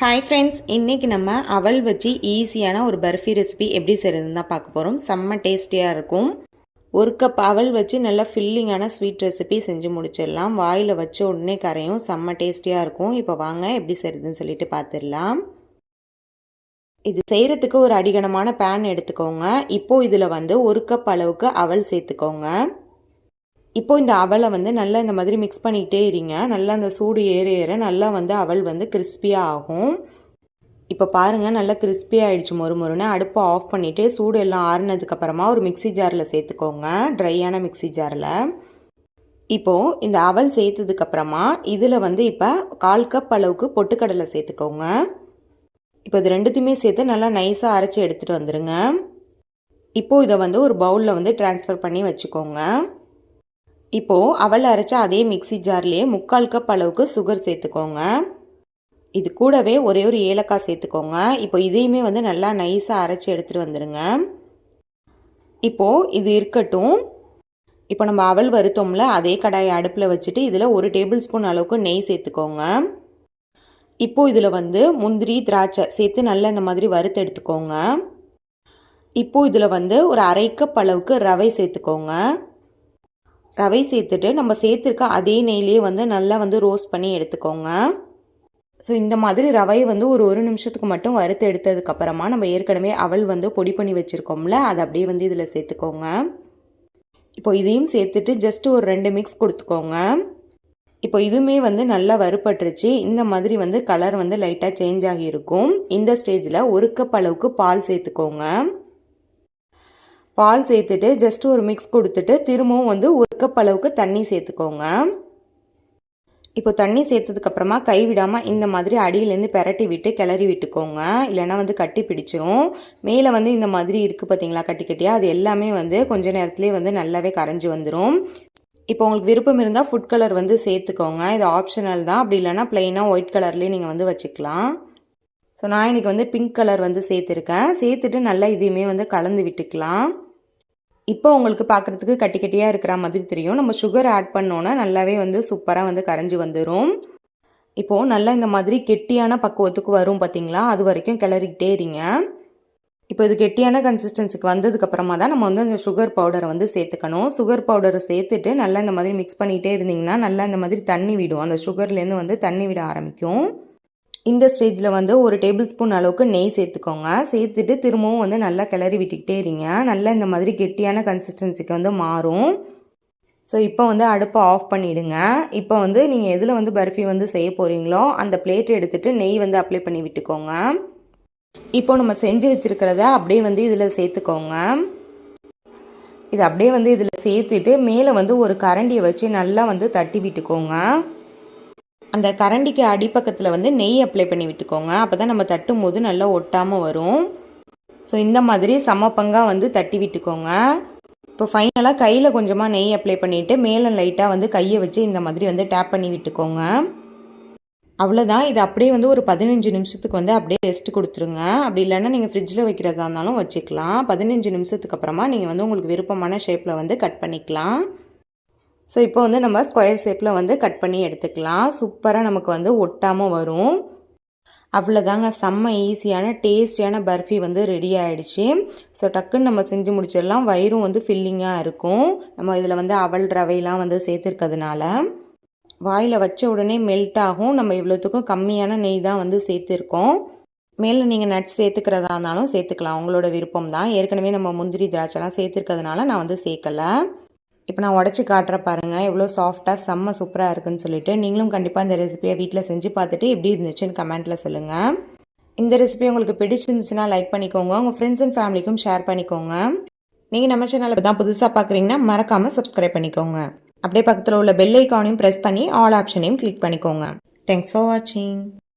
Hi friends இன்றைக்கி நம்ம அவல் வச்சு ஈஸியான ஒரு பர்ஃபி ரெசிபி எப்படி செய்கிறதுன்னு தான் பார்க்க போகிறோம் செம்ம டேஸ்டியாக இருக்கும். ஒரு கப் அவல் வச்சு நல்லா ஃபில்லிங்கான ஸ்வீட் ரெசிபி செஞ்சு முடிச்சிடலாம். வாயில் வச்ச உடனே கரையும் செம்ம டேஸ்டியாக இருக்கும். இப்போ வாங்க எப்படி செய்கிறதுன்னு சொல்லிட்டு பார்த்துடலாம் இது செய்கிறதுக்கு ஒரு அடிகனமான பேன் எடுத்துக்கோங்க. இப்போது இதில் வந்து ஒரு கப் அளவுக்கு அவல் சேர்த்துக்கோங்க. இப்போது இந்த அவலை வந்து நல்லா இந்த மாதிரி மிக்ஸ் பண்ணிக்கிட்டே இருங்க. நல்லா அந்த சூடு ஏற ஏற நல்லா வந்து அவல் வந்து கிறிஸ்பியாக ஆகும். இப்போ பாருங்கள் நல்லா கிறிஸ்பி ஆகிடுச்சு மொறு மொறுன்னு. அடுப்பை ஆஃப் பண்ணிவிட்டு சூடு எல்லாம் ஆறுனதுக்கப்புறமா ஒரு மிக்சி ஜாரில் சேர்த்துக்கோங்க. ட்ரையான மிக்சி ஜாரில் இப்போது இந்த அவல் சேர்த்ததுக்கப்புறமா இதில் வந்து இப்போ கால் கப் அளவுக்கு பொட்டுக்கடலை சேர்த்துக்கோங்க. இப்போ இது ரெண்டுத்தையுமே சேர்த்து நல்லா நைஸாக அரைச்சி எடுத்துகிட்டு வந்துடுங்க இப்போது இதை வந்து ஒரு பவுலில் வந்து டிரான்ஸ்ஃபர் பண்ணி வச்சுக்கோங்க. இப்போது அவள் அரைச்ச அதே மிக்சி ஜார்லேயே முக்கால் கப் அளவுக்கு சுகர் சேர்த்துக்கோங்க. இது கூடவே ஒரே ஒரு ஏலக்காய் சேர்த்துக்கோங்க. இப்போ இதையுமே வந்து நல்லா நைஸாக அரைச்சி எடுத்துகிட்டு வந்துடுங்க இப்போது இது இருக்கட்டும். இப்போ நம்ம அவல் வருத்தோம்ல அதே கடாயை அடுப்பில் வச்சுட்டு இதில் ஒரு டேபிள் ஸ்பூன் அளவுக்கு நெய் சேர்த்துக்கோங்க. இப்போது இதில் வந்து முந்திரி திராட்சை சேர்த்து நல்லா இந்த மாதிரி வறுத்து எடுத்துக்கோங்க. இப்போது இதில் வந்து ஒரு அரை கப் அளவுக்கு ரவை சேர்த்துக்கோங்க. ரவை சேர்த்துட்டு நம்ம சேர்த்துருக்க அதே நெய்லேயே வந்து நல்லா வந்து ரோஸ்ட் பண்ணி எடுத்துக்கோங்க. ஸோ இந்த மாதிரி ரவையை வந்து ஒரு ஒரு நிமிஷத்துக்கு மட்டும் வறுத்து எடுத்ததுக்கப்புறமா நம்ம ஏற்கனவே அவள் வந்து பொடி பண்ணி வச்சுருக்கோம்ல அதை அப்படியே வந்து இதில் சேர்த்துக்கோங்க. இப்போ இதையும் சேர்த்துட்டு ஜஸ்ட் ஒரு ரெண்டு மிக்ஸ் கொடுத்துக்கோங்க. இப்போ இதுவுமே வந்து நல்லா வறுபட்டுருச்சு. இந்த மாதிரி வந்து கலர் வந்து லைட்டாக சேஞ்ச் ஆகியிருக்கும். இந்த ஸ்டேஜில் ஒரு கப் அளவுக்கு பால் சேர்த்துக்கோங்க. பால் சேர்த்துட்டு ஜஸ்ட் ஒரு மிக்ஸ் கொடுத்துட்டு திரும்பவும் வந்து ஒரு கப் அளவுக்கு தண்ணி சேர்த்துக்கோங்க. இப்போ தண்ணி சேர்த்ததுக்கப்புறமா கை விடாமல் இந்த மாதிரி அடியிலேருந்து பெரட்டி விட்டு கிளறி விட்டுக்கோங்க. இல்லைனா வந்து கட்டி பிடிச்சிரும். மேலே வந்து இந்த மாதிரி இருக்குது பார்த்தீங்களா கட்டி கட்டியாக அது எல்லாமே வந்து கொஞ்ச நேரத்துலேயே வந்து நல்லாவே கரைஞ்சி வந்துடும் இப்போ உங்களுக்கு விருப்பம் இருந்தால் ஃபுட் கலர் வந்து சேர்த்துக்கோங்க. இது ஆப்ஷனல் தான். அப்படி இல்லைனா ப்ளைனாக ஒயிட் கலர்லேயே நீங்கள் வந்து வச்சுக்கலாம். ஸோ நான் இன்றைக்கி வந்து பிங்க் கலர் வந்து சேர்த்துருக்கேன். சேர்த்துட்டு நல்லா இதையுமே வந்து கலந்து விட்டுக்கலாம். இப்போ உங்களுக்கு பார்க்குறதுக்கு கட்டி கட்டியாக இருக்கிற மாதிரி தெரியும். நம்ம சுகர் ஆட் பண்ணோன்னா நல்லாவே வந்து சூப்பராக வந்து கரைஞ்சி வந்துடும் இப்போது நல்லா இந்த மாதிரி கெட்டியான பக்குவத்துக்கு வரும் பார்த்தீங்களா அது வரைக்கும் கிளறிக்கிட்டே இருங்க. இப்போ இது கெட்டியான கன்சிஸ்டன்சிக்கு வந்ததுக்கப்புறமா தான் நம்ம வந்து அந்த சுகர் பவுடரை வந்து சேர்த்துக்கணும். சுகர் பவுடரை சேர்த்துட்டு நல்லா இந்த மாதிரி மிக்ஸ் பண்ணிகிட்டே இருந்திங்கன்னா நல்லா இந்த மாதிரி தண்ணி விடும். அந்த சுகர்லேருந்து வந்து தண்ணி விட ஆரம்பிக்கும். இந்த ஸ்டேஜில் வந்து ஒரு டேபிள் ஸ்பூன் அளவுக்கு நெய் சேர்த்துக்கோங்க. சேர்த்துட்டு திரும்பவும் வந்து நல்லா கிளறி விட்டுக்கிட்டே இருங்க. நல்லா இந்த மாதிரி கெட்டியான கன்சிஸ்டன்சிக்கு வந்து மாறும். ஸோ இப்போ வந்து அடுப்பை ஆஃப் பண்ணிவிடுங்க இப்போ வந்து நீங்கள் எதில் வந்து பர்ஃபி வந்து செய்ய போகிறீங்களோ அந்த பிளேட் எடுத்துகிட்டு நெய் வந்து அப்ளை பண்ணி விட்டுக்கோங்க. இப்போ நம்ம செஞ்சு வச்சுருக்கிறத அப்படியே வந்து இதில் சேர்த்துக்கோங்க. இது அப்படியே வந்து இதில் சேர்த்துட்டு மேலே வந்து ஒரு கரண்டியை வச்சு நல்லா வந்து தட்டி விட்டுக்கோங்க. அந்த கரண்டிக்கு அடிப்பக்கத்தில் வந்து நெய் அப்ளை பண்ணி விட்டுக்கோங்க. அப்போ தான் நம்ம தட்டும் போது நல்லா ஒட்டாமல் வரும். ஸோ இந்த மாதிரி சமப்பங்காக வந்து தட்டி விட்டுக்கோங்க. இப்போ ஃபைனலாக கையில் கொஞ்சமாக நெய் அப்ளை பண்ணிவிட்டு மேலே லைட்டாக வந்து கையை வச்சு இந்த மாதிரி வந்து டேப் பண்ணி விட்டுக்கோங்க. அவ்வளோதான் இது அப்படியே வந்து ஒரு பதினஞ்சு நிமிஷத்துக்கு வந்து அப்படியே ரெஸ்ட் கொடுத்துருங்க. அப்படி இல்லைன்னா நீங்கள் ஃப்ரிட்ஜில் வைக்கிறதா இருந்தாலும் வச்சுக்கலாம். பதினஞ்சு நிமிஷத்துக்கு அப்புறமா நீங்கள் வந்து உங்களுக்கு விருப்பமான ஷேப்பில் வந்து கட் பண்ணிக்கலாம். ஸோ இப்போ வந்து நம்ம ஸ்கொயர் ஷேப்பில் வந்து கட் பண்ணி எடுத்துக்கலாம். சூப்பராக நமக்கு வந்து ஒட்டாமல் வரும். அவ்வளோதாங்க செம்ம ஈஸியான டேஸ்டியான பர்ஃபி வந்து ரெடி ஆகிடுச்சு ஸோ டக்குன்னு நம்ம செஞ்சு முடிச்சிடலாம். வயிறும் வந்து ஃபில்லிங்காக இருக்கும். நம்ம இதில் வந்து அவல் ரவையெல்லாம் வந்து சேர்த்துருக்கிறதுனால. வாயில் வச்ச உடனே மெல்ட் ஆகும். நம்ம இவ்வளோத்துக்கும் கம்மியான நெய் தான் வந்து சேர்த்துருக்கோம். மேலே நீங்கள் நட்ஸ் சேர்த்துக்கிறதா இருந்தாலும் சேர்த்துக்கலாம். உங்களோட விருப்பம் தான் ஏற்கனவே நம்ம முந்திரி திராட்சைலாம் சேர்த்துருக்கிறதுனால நான் வந்து சேர்க்கலை. இப்போ நான் உடச்சி காட்டுற பாருங்கள் எவ்வளோ சாஃப்டாக செம்ம சூப்பராக இருக்குன்னு சொல்லிட்டு நீங்களும் கண்டிப்பாக இந்த ரெசிபியை வீட்டில் செஞ்சு பார்த்துட்டு எப்படி இருந்துச்சுன்னு கமெண்ட்டில் சொல்லுங்கள் இந்த ரெசிபி உங்களுக்கு பிடிச்சிருந்துச்சுன்னா லைக் பண்ணிக்கோங்க. உங்கள் ஃப்ரெண்ட்ஸ் அண்ட் ஃபேமிலிக்கும் ஷேர் பண்ணிக்கோங்க. நீங்கள் நம்ம சேனலில் தான் புதுசாக பார்க்குறீங்கன்னா மறக்காமல் சப்ஸ்கிரைப் பண்ணிக்கோங்க. அப்படியே பக்கத்தில் உள்ள பெல் ஐக்கானையும் ப்ரெஸ் பண்ணி ஆல் ஆப்ஷனையும் கிளிக் பண்ணிக்கோங்க. தேங்க்ஸ் ஃபார் வாட்சிங்